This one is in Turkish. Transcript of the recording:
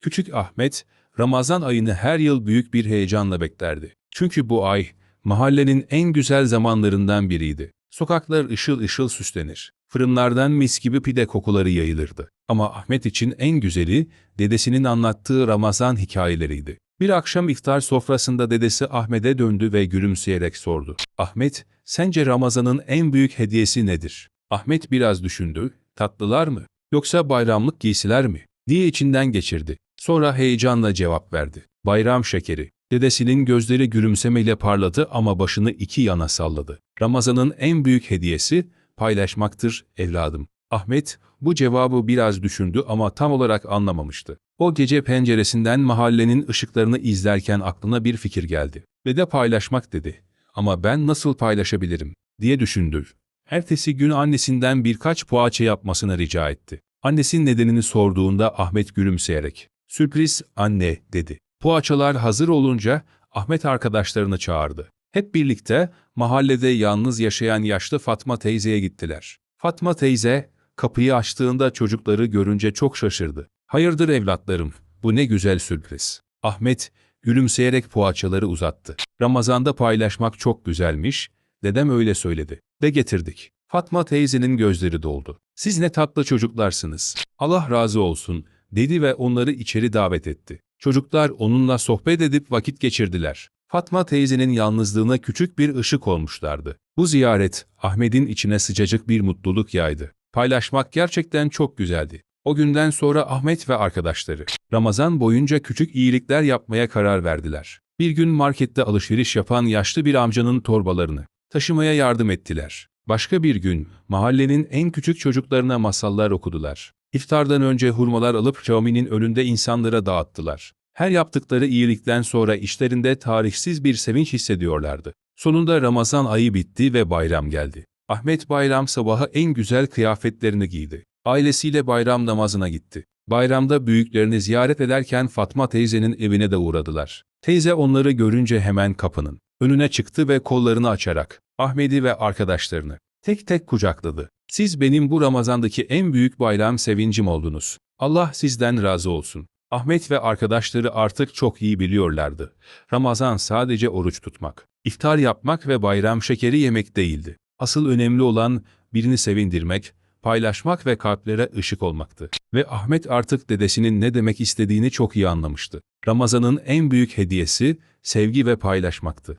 Küçük Ahmet, Ramazan ayını her yıl büyük bir heyecanla beklerdi. Çünkü bu ay, mahallenin en güzel zamanlarından biriydi. Sokaklar ışıl ışıl süslenir. Fırınlardan mis gibi pide kokuları yayılırdı. Ama Ahmet için en güzeli, dedesinin anlattığı Ramazan hikayeleriydi. Bir akşam iftar sofrasında dedesi Ahmet'e döndü ve gülümseyerek sordu. Ahmet, sence Ramazan'ın en büyük hediyesi nedir? Ahmet biraz düşündü. Tatlılar mı? Yoksa bayramlık giysiler mi? diye içinden geçirdi. Sonra heyecanla cevap verdi. Bayram şekeri. Dedesinin gözleri gülümsemeyle parladı ama başını iki yana salladı. Ramazan'ın en büyük hediyesi paylaşmaktır evladım. Ahmet bu cevabı biraz düşündü ama tam olarak anlamamıştı. O gece penceresinden mahallenin ışıklarını izlerken aklına bir fikir geldi. Dede paylaşmak dedi. Ama ben nasıl paylaşabilirim diye düşündü. Ertesi gün annesinden birkaç poğaça yapmasını rica etti. Annesi nedenini sorduğunda Ahmet gülümseyerek, sürpriz anne dedi. Poğaçalar hazır olunca Ahmet arkadaşlarını çağırdı. Hep birlikte mahallede yalnız yaşayan yaşlı Fatma teyzeye gittiler. Fatma teyze kapıyı açtığında çocukları görünce çok şaşırdı. Hayırdır evlatlarım, bu ne güzel sürpriz. Ahmet gülümseyerek poğaçaları uzattı. Ramazanda paylaşmak çok güzelmiş, dedem öyle söyledi. De getirdik. Fatma teyzenin gözleri doldu. Siz ne tatlı çocuklarsınız. Allah razı olsun, dedi ve onları içeri davet etti. Çocuklar onunla sohbet edip vakit geçirdiler. Fatma teyzenin yalnızlığına küçük bir ışık olmuşlardı. Bu ziyaret, Ahmet'in içine sıcacık bir mutluluk yaydı. Paylaşmak gerçekten çok güzeldi. O günden sonra Ahmet ve arkadaşları, Ramazan boyunca küçük iyilikler yapmaya karar verdiler. Bir gün markette alışveriş yapan yaşlı bir amcanın torbalarını taşımaya yardım ettiler. Başka bir gün mahallenin en küçük çocuklarına masallar okudular. İftardan önce hurmalar alıp caminin önünde insanlara dağıttılar. Her yaptıkları iyilikten sonra işlerinde tarihsiz bir sevinç hissediyorlardı. Sonunda Ramazan ayı bitti ve bayram geldi. Ahmet bayram sabahı en güzel kıyafetlerini giydi. Ailesiyle bayram namazına gitti. Bayramda büyüklerini ziyaret ederken Fatma teyzenin evine de uğradılar. Teyze onları görünce hemen kapının önüne çıktı ve kollarını açarak Ahmet'i ve arkadaşlarını tek tek kucakladı. Siz benim bu Ramazan'daki en büyük bayram sevincim oldunuz. Allah sizden razı olsun. Ahmet ve arkadaşları artık çok iyi biliyorlardı. Ramazan sadece oruç tutmak, iftar yapmak ve bayram şekeri yemek değildi. Asıl önemli olan birini sevindirmek, paylaşmak ve kalplere ışık olmaktı. Ve Ahmet artık dedesinin ne demek istediğini çok iyi anlamıştı. Ramazan'ın en büyük hediyesi sevgi ve paylaşmaktı.